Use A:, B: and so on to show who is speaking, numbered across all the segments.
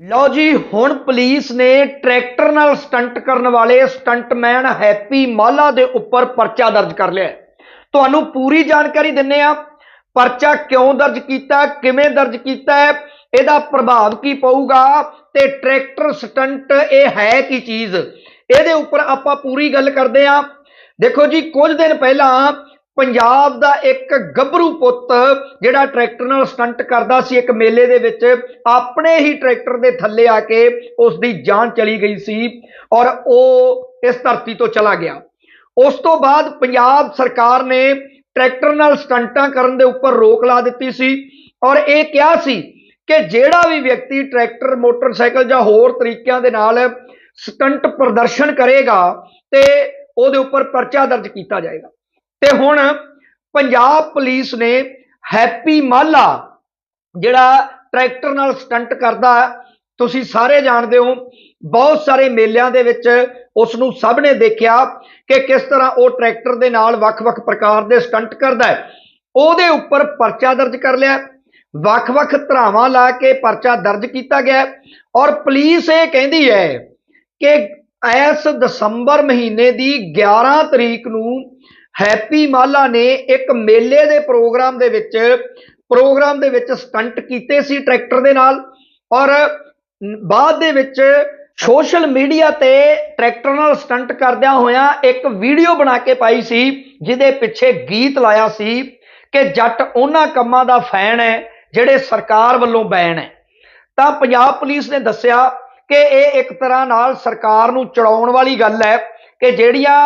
A: ਲਓ ਜੀ, ਹੁਣ ਪੁਲਿਸ ਨੇ ਟਰੈਕਟਰ ਨਾਲ ਸਟੰਟ ਕਰਨ ਵਾਲੇ ਸਟੰਟਮੈਨ ਹੈਪੀ ਮਾਲਾ ਦੇ ਉੱਪਰ ਪਰਚਾ ਦਰਜ ਕਰ ਲਿਆ ਤੁਹਾਨੂੰ ਪੂਰੀ ਜਾਣਕਾਰੀ ਦਿੰਨੇ ਆ, ਪਰਚਾ ਕਿਉਂ ਦਰਜ ਕੀਤਾ, ਕਿਵੇਂ ਦਰਜ ਕੀਤਾ ਹੈ, ਇਹਦਾ ਪ੍ਰਭਾਵ ਕੀ ਪਊਗਾ ਤੇ ਟਰੈਕਟਰ ਸਟੰਟ ਇਹ ਹੈ ਕੀ ਚੀਜ਼? ਇਹਦੇ ਉੱਪਰ ਆਪਾਂ ਪੂਰੀ ਗੱਲ ਕਰਦੇ ਆ। ਦੇਖੋ ਜੀ, ਕੁਝ ਦਿਨ ਪਹਿਲਾਂ ਪੰਜਾਬ ਦਾ ਇੱਕ ਗੱਭਰੂ ਪੁੱਤ ਜਿਹੜਾ ਟਰੈਕਟਰ ਨਾਲ ਸਟੰਟ ਕਰਦਾ ਸੀ ਇੱਕ ਮੇਲੇ ਦੇ ਵਿੱਚ, ਆਪਣੇ ਹੀ ਟਰੈਕਟਰ ਦੇ ਥੱਲੇ ਆ ਕੇ ਉਸ ਦੀ ਜਾਨ ਚਲੀ ਗਈ ਸੀ ਔਰ ਉਹ ਇਸ ਧਰਤੀ ਤੋਂ ਚਲਾ ਗਿਆ। ਉਸ ਤੋਂ ਬਾਅਦ ਪੰਜਾਬ ਸਰਕਾਰ ਨੇ ਟਰੈਕਟਰ ਨਾਲ ਸਟੰਟਾਂ ਕਰਨ ਦੇ ਉੱਪਰ ਰੋਕ ਲਾ ਦਿੱਤੀ ਸੀ ਔਰ ਇਹ ਕਿਹਾ ਸੀ ਕਿ ਜਿਹੜਾ ਵੀ ਵਿਅਕਤੀ ਟਰੈਕਟਰ, ਮੋਟਰਸਾਈਕਲ ਜਾਂ ਹੋਰ ਤਰੀਕਿਆਂ ਦੇ ਨਾਲ ਸਟੰਟ ਪ੍ਰਦਰਸ਼ਨ ਕਰੇਗਾ ਤੇ ਉਹਦੇ ਉੱਪਰ ਪਰਚਾ ਦਰਜ ਕੀਤਾ ਜਾਏਗਾ। ਤੇ ਹੁਣ ਪੰਜਾਬ ਪੁਲਿਸ ਨੇ ਹੈਪੀ ਮਾਲਾ, ਜਿਹੜਾ ਟਰੈਕਟਰ ਨਾਲ ਸਟੰਟ ਕਰਦਾ, ਤੁਸੀਂ ਸਾਰੇ ਜਾਣਦੇ ਹੋ, ਬਹੁਤ ਸਾਰੇ ਮੇਲਿਆਂ ਦੇ ਵਿੱਚ ਉਸ ਨੂੰ ਸਭ ਨੇ ਦੇਖਿਆ ਕਿ ਕਿਸ ਤਰ੍ਹਾਂ ਉਹ ਟਰੈਕਟਰ ਦੇ ਨਾਲ ਵੱਖ-ਵੱਖ ਪ੍ਰਕਾਰ ਦੇ ਸਟੰਟ ਕਰਦਾ ਹੈ। ਉਹਦੇ ਉੱਪਰ ਪਰਚਾ ਦਰਜ ਕਰ ਲਿਆ। ਵੱਖ-ਵੱਖ ਧਰਾਵਾਂ ਲਾ ਕੇ ਪਰਚਾ ਦਰਜ ਕੀਤਾ ਗਿਆ ਔਰ ਪੁਲਿਸ ਇਹ ਕਹਿੰਦੀ ਹੈ ਕਿ ਇਸ ਦਸੰਬਰ ਮਹੀਨੇ ਦੀ 11 ਤਰੀਕ ਨੂੰ ਹੈਪੀ ਮਾਲਾ ਨੇ ਇੱਕ ਮੇਲੇ ਦੇ ਪ੍ਰੋਗਰਾਮ ਦੇ ਵਿੱਚ, ਪ੍ਰੋਗਰਾਮ ਦੇ ਵਿੱਚ ਸਟੰਟ ਕੀਤੇ ਸੀ ਟਰੈਕਟਰ ਦੇ ਨਾਲ ਔਰ ਬਾਅਦ ਦੇ ਵਿੱਚ ਸੋਸ਼ਲ ਮੀਡੀਆ ਤੇ ਟਰੈਕਟਰ ਨਾਲ ਸਟੰਟ ਕਰਦਿਆਂ ਹੋਇਆਂ ਇੱਕ ਵੀਡੀਓ ਬਣਾ ਕੇ ਪਾਈ ਸੀ, ਜਿਹਦੇ ਪਿੱਛੇ ਗੀਤ ਲਾਇਆ ਸੀ ਕਿ ਜੱਟ ਉਹਨਾਂ ਕੰਮਾਂ ਦਾ ਫੈਨ ਹੈ, ਜਿਹੜੇ ਸਰਕਾਰ ਵੱਲੋਂ ਬੈਨ ਹੈ। ਤਾਂ ਪੰਜਾਬ ਪੁਲਿਸ ਨੇ ਦੱਸਿਆ ਕਿ ਇਹ ਇੱਕ ਤਰ੍ਹਾਂ ਨਾਲ ਸਰਕਾਰ ਨੂੰ ਚੜਾਉਣ ਵਾਲੀ ਗੱਲ ਹੈ ਕਿ ਜਿਹੜੀਆਂ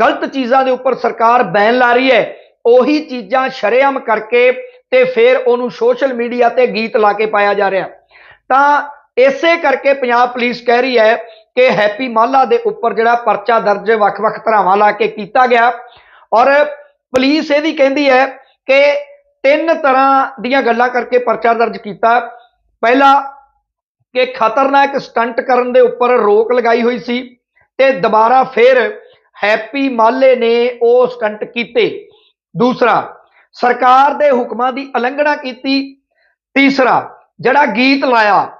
A: ਗਲਤ ਚੀਜ਼ਾਂ ਦੇ ਉੱਪਰ ਸਰਕਾਰ ਬੈਨ ਲਾ ਰਹੀ ਹੈ। ਉਹੀ ਚੀਜ਼ਾਂ ਸ਼ਰੇਆਮ ਕਰਕੇ ਤੇ ਫਿਰ ਉਹਨੂੰ ਸੋਸ਼ਲ ਮੀਡੀਆ ਤੇ ਗੀਤ ਲਾ ਕੇ ਪਾਇਆ ਜਾ ਰਿਹਾ। ਤਾਂ ਇਸੇ ਕਰਕੇ ਪੰਜਾਬ ਪੁਲਿਸ ਕਹਿ ਰਹੀ ਹੈ ਕਿ ਹੈਪੀ ਮਾਲਾ ਦੇ ਉੱਪਰ ਜਿਹੜਾ ਪਰਚਾ ਦਰਜ ਵੱਖ-ਵੱਖ ਧਰਾਵਾਂ ਲਾ ਕੇ ਕੀਤਾ ਗਿਆ। ਔਰ ਪੁਲਿਸ ਇਹ ਵੀ ਕਹਿੰਦੀ ਹੈ ਕਿ ਤਿੰਨ ਤਰ੍ਹਾਂ ਦੀਆਂ ਗੱਲਾਂ ਕਰਕੇ ਪਰਚਾ ਦਰਜ ਕੀਤਾ। ਪਹਿਲਾ, ਕਿ ਖਤਰਨਾਕ ਸਟੰਟ ਕਰਨ ਦੇ ਉੱਪਰ ਰੋਕ ਲਗਾਈ ਹੋਈ ਸੀ ਤੇ ਦੁਬਾਰਾ ਫਿਰ ਹੈਪੀ ਮਾਲੇ ਨੇ ਉਹ ਸਟੰਟ ਕੀਤੇ। ਦੂਸਰਾ, ਸਰਕਾਰ ਦੇ ਹੁਕਮਾਂ ਦੀ ਉਲੰਘਣਾ ਕੀਤੀ। ਤੀਸਰਾ, ਜਿਹੜਾ ਗੀਤ ਲਾਇਆ,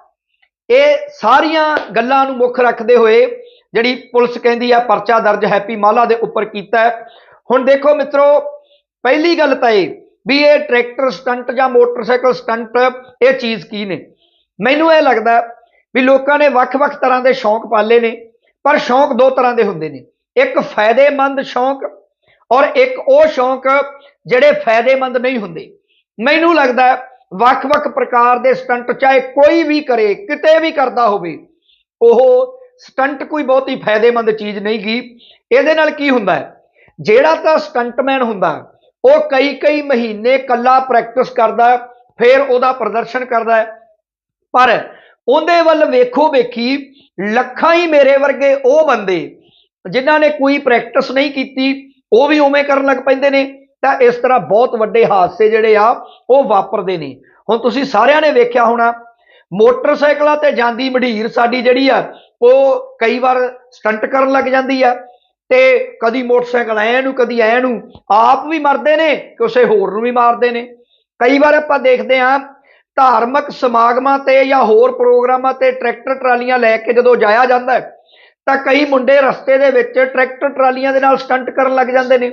A: ਇਹ ਸਾਰੀਆਂ ਗੱਲਾਂ ਨੂੰ ਮੁੱਖ ਰੱਖਦੇ ਹੋਏ ਜਿਹੜੀ ਪੁਲਿਸ ਕਹਿੰਦੀ ਆ, ਪਰਚਾ ਦਰਜ ਹੈਪੀ ਮਾਲਾ ਦੇ ਉੱਪਰ ਕੀਤਾ ਹੁਣ ਦੇਖੋ ਮਿੱਤਰੋ, ਪਹਿਲੀ ਗੱਲ ਤਾਂ ਇਹ ਵੀ ਇਹ ਟਰੈਕਟਰ ਸਟੰਟ ਜਾਂ ਮੋਟਰਸਾਈਕਲ ਸਟੰਟ, ਇਹ ਚੀਜ਼ ਕੀ ਨੇ? ਮੈਨੂੰ ਇਹ ਲੱਗਦਾ ਵੀ ਲੋਕਾਂ ਨੇ ਵੱਖ-ਵੱਖ ਤਰ੍ਹਾਂ ਦੇ ਸ਼ੌਂਕ ਪਾਲੇ ਨੇ, ਪਰ ਸ਼ੌਂਕ ਦੋ ਤਰ੍ਹਾਂ ਦੇ ਹੁੰਦੇ ਨੇ। ਇੱਕ ਫਾਇਦੇਮੰਦ ਸ਼ੌਂਕ ਔਰ ਇੱਕ ਉਹ ਸ਼ੌਂਕ ਜਿਹੜੇ ਫਾਇਦੇਮੰਦ ਨਹੀਂ ਹੁੰਦੇ। ਮੈਨੂੰ ਲੱਗਦਾ ਵੱਖ-ਵੱਖ ਪ੍ਰਕਾਰ ਦੇ ਸਟੰਟ ਚਾਹੇ ਕੋਈ ਵੀ ਕਰੇ, ਕਿਤੇ ਵੀ ਕਰਦਾ ਹੋਵੇ, ਉਹ ਸਟੰਟ ਕੋਈ ਬਹੁਤ ਹੀ ਫਾਇਦੇਮੰਦ ਚੀਜ਼ ਨਹੀਂ ਗੀ। ਇਹਦੇ ਨਾਲ ਕੀ ਹੁੰਦਾ ਹੈ? ਜਿਹੜਾ ਤਾਂ ਸਟੰਟਮੈਨ ਹੁੰਦਾ, ਉਹ ਕਈ ਕਈ ਮਹੀਨੇ ਕੱਲਾ ਪ੍ਰੈਕਟਿਸ ਕਰਦਾ, ਫਿਰ ਉਹਦਾ ਪ੍ਰਦਰਸ਼ਨ ਕਰਦਾ ਹੈ। ਪਰ ਉਹਦੇ ਵੱਲ ਵੇਖੋ ਵੇਖੀ ਲੱਖਾਂ ਹੀ ਮੇਰੇ ਵਰਗੇ ਉਹ ਬੰਦੇ ਜਿਨ੍ਹਾਂ ਨੇ ਕੋਈ ਪ੍ਰੈਕਟਿਸ ਨਹੀਂ ਕੀਤੀ, ਉਹ ਵੀ ਉਵੇਂ ਕਰਨ ਲੱਗ ਪੈਂਦੇ ਨੇ। ਤਾਂ ਇਸ ਤਰ੍ਹਾਂ ਬਹੁਤ ਵੱਡੇ ਹਾਦਸੇ ਜਿਹੜੇ ਆ, ਉਹ ਵਾਪਰਦੇ ਨੇ। ਹੁਣ ਤੁਸੀਂ ਸਾਰਿਆਂ ਨੇ ਵੇਖਿਆ ਹੋਣਾ, ਮੋਟਰਸਾਈਕਲਾਂ ਤੇ ਜਾਂਦੀ ਮਢੀਰ ਸਾਡੀ ਜਿਹੜੀ ਆ, ਉਹ ਕਈ ਵਾਰ ਸਟੰਟ ਕਰਨ ਲੱਗ ਜਾਂਦੀ ਆ ਤੇ ਕਦੀ ਮੋਟਰਸਾਈਕਲ ਐ ਨੂੰ, ਕਦੀ ਐ ਨੂੰ, ਆਪ ਵੀ ਮਰਦੇ ਨੇ ਕਿਸੇ ਹੋਰ ਨੂੰ ਵੀ ਮਾਰਦੇ ਨੇ। ਕਈ ਵਾਰ ਆਪਾਂ ਦੇਖਦੇ ਆ ਧਾਰਮਿਕ ਸਮਾਗਮਾਂ ਤੇ ਜਾਂ ਹੋਰ ਪ੍ਰੋਗਰਾਮਾਂ ਤੇ ਟਰੈਕਟਰ ਟਰਾਲੀਆਂ ਲੈ ਕੇ ਜਦੋਂ ਜਾਇਆ ਜਾਂਦਾ ਹੈ ਤਾਂ ਕਈ ਮੁੰਡੇ ਰਸਤੇ ਦੇ ਵਿੱਚ ਟਰੈਕਟਰ ਟਰਾਲੀਆਂ ਦੇ ਨਾਲ ਸਟੰਟ ਕਰਨ ਲੱਗ ਜਾਂਦੇ ਨੇ।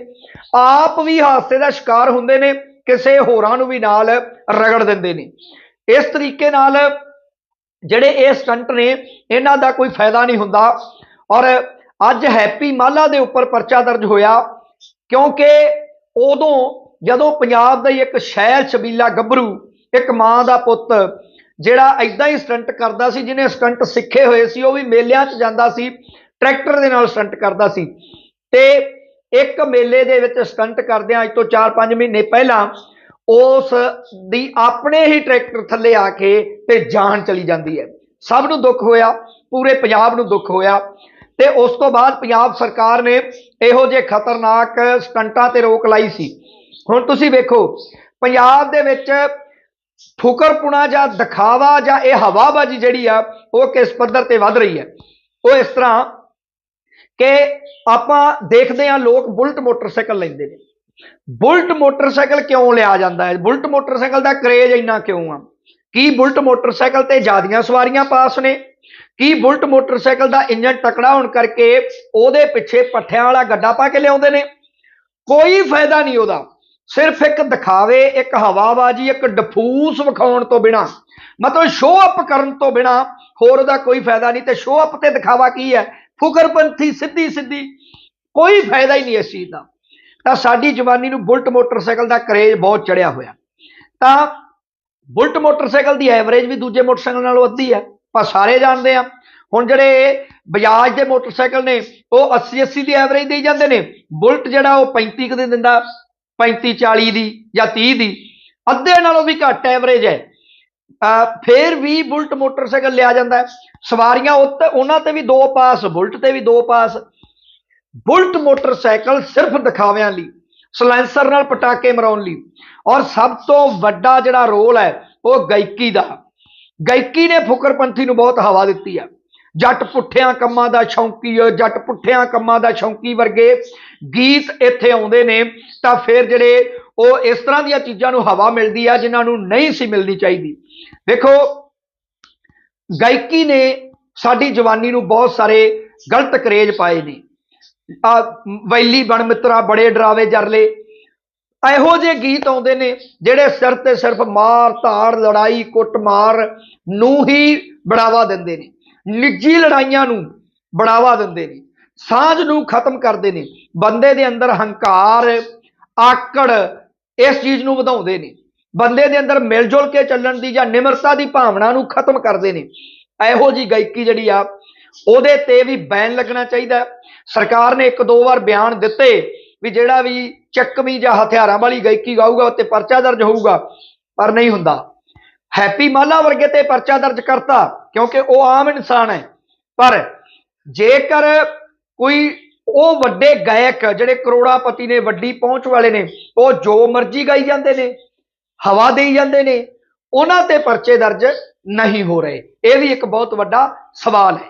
A: ਆਪ ਵੀ ਹਾਦਸੇ ਦਾ ਸ਼ਿਕਾਰ ਹੁੰਦੇ ਨੇ, ਕਿਸੇ ਹੋਰਾਂ ਨੂੰ ਵੀ ਨਾਲ ਰਗੜ ਦਿੰਦੇ ਨੇ। ਇਸ ਤਰੀਕੇ ਨਾਲ ਜਿਹੜੇ ਇਹ ਸਟੰਟ ਨੇ, ਇਹਨਾਂ ਦਾ ਕੋਈ ਫਾਇਦਾ ਨਹੀਂ ਹੁੰਦਾ। ਔਰ ਅੱਜ ਹੈਪੀ ਮਾਲਾ ਦੇ ਉੱਪਰ ਪਰਚਾ ਦਰਜ ਹੋਇਆ, ਕਿਉਂਕਿ ਉਦੋਂ ਜਦੋਂ ਪੰਜਾਬ ਦਾ ਹੀ ਇੱਕ ਸ਼ਹਿਰ ਛਬੀਲਾ ਗੱਭਰੂ, ਇੱਕ ਮਾਂ ਦਾ ਪੁੱਤ ਜਿਹੜਾ ਐਦਾਂ ਹੀ ਸਟੰਟ ਕਰਦਾ ਸੀ, ਜਿਹਨੇ ਸਟੰਟ ਸਿੱਖੇ ਹੋਏ ਸੀ, ਉਹ ਵੀ ਮੇਲਿਆਂ 'ਚ ਜਾਂਦਾ ਸੀ, ਟਰੈਕਟਰ ਦੇ ਨਾਲ ਸਟੰਟ ਕਰਦਾ ਸੀ। ਤੇ ਇੱਕ ਮੇਲੇ ਦੇ ਵਿੱਚ ਸਟੰਟ ਕਰਦਿਆਂ ਅੱਜ ਤੋਂ 4-5 ਮਹੀਨੇ ਪਹਿਲਾਂ, ਉਸ ਦੀ ਆਪਣੇ ਹੀ ਟਰੈਕਟਰ ਥੱਲੇ ਆ ਕੇ ਤੇ ਜਾਨ ਚਲੀ ਜਾਂਦੀ ਹੈ। ਸਭ ਨੂੰ ਦੁੱਖ ਹੋਇਆ, ਪੂਰੇ ਪੰਜਾਬ ਨੂੰ ਦੁੱਖ ਹੋਇਆ। ਤੇ ਉਸ ਤੋਂ ਬਾਅਦ ਪੰਜਾਬ ਸਰਕਾਰ ਨੇ ਇਹੋ ਜਿਹੇ ਖਤਰਨਾਕ ਸਟੰਟਾਂ ਤੇ ਰੋਕ ਲਾਈ ਸੀ। ਹੁਣ ਤੁਸੀਂ ਵੇਖੋ, ਪੰਜਾਬ ਦੇ ਵਿੱਚ ਫੁਕਰਪੁਣਾ ਜਾਂ ਦਿਖਾਵਾ ਜਾਂ ਇਹ ਹਵਾਬਾਜੀ ਜਿਹੜੀ ਆ, ਉਹ ਕਿਸ ਪੱਧਰ ਤੇ ਵੱਧ ਰਹੀ ਹੈ? ਉਹ ਇਸ ਤਰ੍ਹਾਂ ਕਿ ਆਪਾਂ ਦੇਖਦੇ ਹਾਂ ਲੋਕ ਬੁਲਟ ਮੋਟਰਸਾਈਕਲ ਲੈਂਦੇ ਨੇ। ਬੁਲਟ ਮੋਟਰਸਾਈਕਲ ਕਿਉਂ ਲਿਆ ਜਾਂਦਾ ਹੈ? ਬੁਲਟ ਮੋਟਰਸਾਈਕਲ ਦਾ ਕਰੇਜ ਇੰਨਾ ਕਿਉਂ ਆ? ਕੀ ਬੁਲਟ ਮੋਟਰਸਾਈਕਲ ਤੇ ਜਿਆਦੀਆਂ ਸਵਾਰੀਆਂ ਪਾਸ ਨੇ? ਕੀ ਬੁਲਟ ਮੋਟਰਸਾਈਕਲ ਦਾ ਇੰਜਨ ਤਕੜਾ ਹੋਣ ਕਰਕੇ ਉਹਦੇ ਪਿੱਛੇ ਪੱਠਿਆਂ ਵਾਲਾ ਗੱਡਾ ਪਾ ਕੇ ਲਿਆਉਂਦੇ ਨੇ? ਕੋਈ ਫਾਇਦਾ ਨਹੀਂ ਉਹਦਾ। ਸਿਰਫ ਇੱਕ ਦਿਖਾਵੇ, ਇੱਕ ਹਵਾਬਾਜੀ, ਇੱਕ ਡਫੂਸ ਵਿਖਾਉਣ ਤੋਂ ਬਿਨਾ। ਮਤਲਬ ਸ਼ੋਅ ਅਪ ਕਰਨ ਤੋਂ ਬਿਨਾ ਹੋਰ ਉਹਦਾ ਕੋਈ ਫਾਇਦਾ ਨਹੀਂ। ਤੇ ਸ਼ੋਅ ਅਪ ਤੇ ਦਿਖਾਵਾ ਕੀ ਹੈ? ਫੁਕਰਪੰਥੀ ਸਿੱਧੀ ਸਿੱਧੀ ਕੋਈ ਫਾਇਦਾ ਹੀ ਨਹੀਂ ਇਸ ਚੀਜ਼ ਦਾ। ਤਾਂ ਸਾਡੀ ਜਵਾਨੀ ਨੂੰ ਬੁਲਟ ਮੋਟਰਸਾਈਕਲ ਦਾ ਕਰੇਜ ਬਹੁਤ ਚੜਿਆ ਹੋਇਆ। ਤਾਂ ਬੁਲਟ ਮੋਟਰਸਾਈਕਲ ਦੀ ਐਵਰੇਜ ਵੀ ਦੂਜੇ ਮੋਟਰਸਾਈਕਲ ਨਾਲੋਂ ਅੱਧੀ ਹੈ। ਆਪਾਂ ਸਾਰੇ ਜਾਣਦੇ ਆ ਹੁਣ ਜਿਹੜੇ ਬਜਾਜ ਦੇ ਮੋਟਰਸਾਈਕਲ ਨੇ, ਉਹ 80 80 ਦੀ ਐਵਰੇਜ ਦੇਈ ਜਾਂਦੇ ਨੇ। ਬੁਲਟ ਜਿਹੜਾ ਉਹ 35 ਕੁ ਦੀ ਦਿੰਦਾ। 35 40 ਦੀ ਜਾਂ 30 ਦੀ, ਅੱਧੇ ਨਾਲੋਂ ਵੀ ਘੱਟ ਐਵਰੇਜ ਹੈ। ਅਹ ਫੇਰ ਵੀ ਬੁਲਟ ਮੋਟਰਸਾਈਕਲ ਲਿਆ ਜਾਂਦਾ ਸਵਾਰੀਆਂ ਉੱਤੇ, ਉਹਨਾਂ ਤੇ ਵੀ ਦੋ ਪਾਸ, ਬੁਲਟ ਤੇ ਵੀ ਦੋ ਪਾਸ। ਬੁਲਟ ਮੋਟਰਸਾਈਕਲ ਸਿਰਫ ਦਿਖਾਵਿਆਂ ਲਈ, ਸਲੈਂਸਰ ਨਾਲ ਪਟਾਕੇ ਮਰਾਉਣ ਲਈ। ਔਰ ਸਭ ਤੋਂ ਵੱਡਾ ਜਿਹੜਾ ਰੋਲ ਹੈ, ਉਹ ਗਾਇਕੀ ਦਾ। ਗਾਇਕੀ ਨੇ ਫੁਕਰਪੰਥੀ ਨੂੰ ਬਹੁਤ ਹਵਾ ਦਿੱਤੀ ਆ ਜੱਟ ਪੁੱਠਿਆਂ ਕੰਮਾਂ ਦਾ ਸ਼ੌਂਕੀ ਜੱਟ ਪੁੱਠਿਆਂ ਕੰਮਾਂ ਦਾ ਸ਼ੌਂਕੀ ਵਰਗੇ ਗੀਤ ਇੱਥੇ ਆਉਂਦੇ ਨੇ, ਤਾਂ ਫਿਰ ਜਿਹੜੇ ਉਹ ਇਸ ਤਰ੍ਹਾਂ ਦੀਆਂ ਚੀਜ਼ਾਂ ਨੂੰ ਹਵਾ ਮਿਲਦੀ ਆ, ਜਿਨ੍ਹਾਂ ਨੂੰ ਨਹੀਂ ਸੀ ਮਿਲਣੀ ਚਾਹੀਦੀ। ਦੇਖੋ, ਗਾਇਕੀ ਨੇ ਸਾਡੀ ਜਵਾਨੀ ਨੂੰ ਬਹੁਤ ਸਾਰੇ ਗਲਤ ਕਰੇਜ ਪਾਏ ਨੇ। ਆ, ਵੈਲੀ ਬਣ ਮਿੱਤਰਾ, ਬੜੇ ਡਰਾਵੇ ਜਰਲੇ। ਇਹੋ ਜਿਹੇ ਗੀਤ ਆਉਂਦੇ ਨੇ, ਜਿਹੜੇ ਸਿਰ ਤੇ ਸਿਰਫ ਮਾਰ, ਧਾੜ, ਲੜਾਈ, ਕੁੱਟਮਾਰ ਨੂੰ ਹੀ ਬੜਾਵਾ ਦਿੰਦੇ ਨੇ। ਨਿੱਜੀ ਲੜਾਈਆਂ ਨੂੰ ਬੜਾਵਾ ਦਿੰਦੇ ਨੇ, ਸਾਂਝ ਨੂੰ ਖਤਮ ਕਰਦੇ ਨੇ, ਬੰਦੇ ਦੇ ਅੰਦਰ ਹੰਕਾਰ, ਆਕੜ ਇਸ ਚੀਜ਼ ਨੂੰ ਵਧਾਉਂਦੇ ਨੇ। ਬੰਦੇ ਦੇ ਅੰਦਰ ਮਿਲ ਜੁਲ ਕੇ ਚੱਲਣ ਦੀ ਜਾਂ ਨਿਮਰਤਾ ਦੀ ਭਾਵਨਾ ਨੂੰ ਖਤਮ ਕਰਦੇ ਨੇ। ਇਹੋ ਜੀ ਗਾਇਕੀ ਜਿਹੜੀ ਆ, ਉਹਦੇ ਤੇ ਵੀ ਬੈਨ ਲੱਗਣਾ ਚਾਹੀਦਾ ਸਰਕਾਰ ਨੇ ਇੱਕ ਦੋ ਵਾਰ ਬਿਆਨ ਦਿੱਤੇ ਵੀ ਜਿਹੜਾ ਵੀ ਚੱਕਮੀ ਜਾਂ ਹਥਿਆਰਾਂ ਵਾਲੀ ਗਾਇਕੀ ਗਾਊਗਾ ਉੱਤੇ ਪਰਚਾ ਦਰਜ ਹੋਊਗਾ, ਪਰ ਨਹੀਂ ਹੁੰਦਾ। ਹੈਪੀ ਮਾਲਾ ਵਰਗੇ ਤੇ ਪਰਚਾ ਦਰਜ ਕਰਤਾ ਕਿਉਂਕਿ ਉਹ ਆਮ ਇਨਸਾਨ ਹੈ। ਪਰ ਜੇਕਰ ਕੋਈ ਉਹ ਵੱਡੇ ਗਾਇਕ ਜਿਹੜੇ ਕਰੋੜਾਪਤੀ ਨੇ, ਵੱਡੀ ਪਹੁੰਚ ਵਾਲੇ ਨੇ, ਉਹ ਜੋ ਮਰਜ਼ੀ ਗਾਈ ਜਾਂਦੇ ਨੇ, ਹਵਾ ਦੇਈ ਜਾਂਦੇ ਨੇ, ਉਹਨਾਂ ਤੇ ਪਰਚੇ ਦਰਜ ਨਹੀਂ ਹੋ ਰਹੇ। ਇਹ ਵੀ ਇੱਕ ਬਹੁਤ ਵੱਡਾ ਸਵਾਲ ਹੈ।